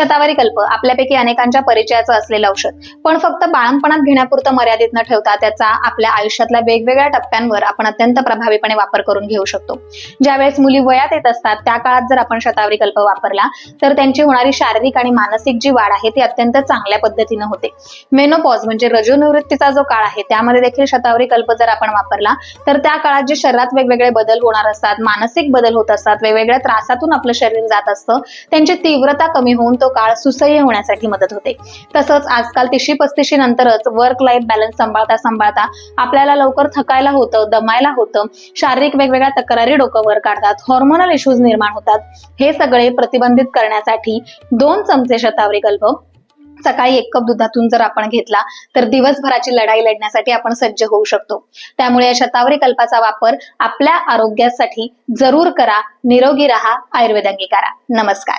शतावरी कल्प. आपल्यापैकी अनेकांच्या परिचयाचं असलेलं औषध. पण फक्त बाळंपणात घेण्यापुरतं मर्यादित न ठेवता त्याचा आपल्या आयुष्यातल्या वेगवेगळ्या टप्प्यांवर आपण अत्यंत प्रभावीपणे वापर करून घेऊ शकतो. ज्यावेळेस मुली वयात येत असतात त्या काळात जर आपण शतावरी कल्प वापरला तर त्यांची होणारी शारीरिक आणि मानसिक जी वाढ आहे ती अत्यंत चांगल्या पद्धतीनं होते. मेनोपॉज म्हणजे रजोनिवृत्तीचा जो काळ आहे त्यामध्ये देखील शतावरी कल्प जर आपण वापरला तर त्या काळात जे शरीरात वेगवेगळे बदल होणार असतात मानसिक बदल होत असतात वेगवेगळ्या त्रासातून आपलं शरीर जात असतं त्यांची तीव्रता कमी होऊन तो काळ सुसह्य होण्यासाठी मदत होते. तसंच आजकाल तिशी पस्तीशी नंतरच वर्क लाईफ बॅलन्स सांभाळता सांभाळता आपल्याला लवकर थकायला होतं दमायला होतं शारीरिक वेगवेगळ्या तक्रारी डोकं वर काढतात हॉर्मोनल इश्यूज निर्माण होतात. हे सगळे प्रतिबंधित करण्यासाठी दोन चमचे शतावरी कल्प. सकाळी एक कप दुधातून जर आपण घेतला तर दिवसभराची लढाई लढण्यासाठी आपण सज्ज होऊ शकतो. त्यामुळे या शतावरी कल्पाचा वापर आपल्या आरोग्यासाठी जरूर करा निरोगी राहा आयुर्वेद अंगीकारा नमस्कार.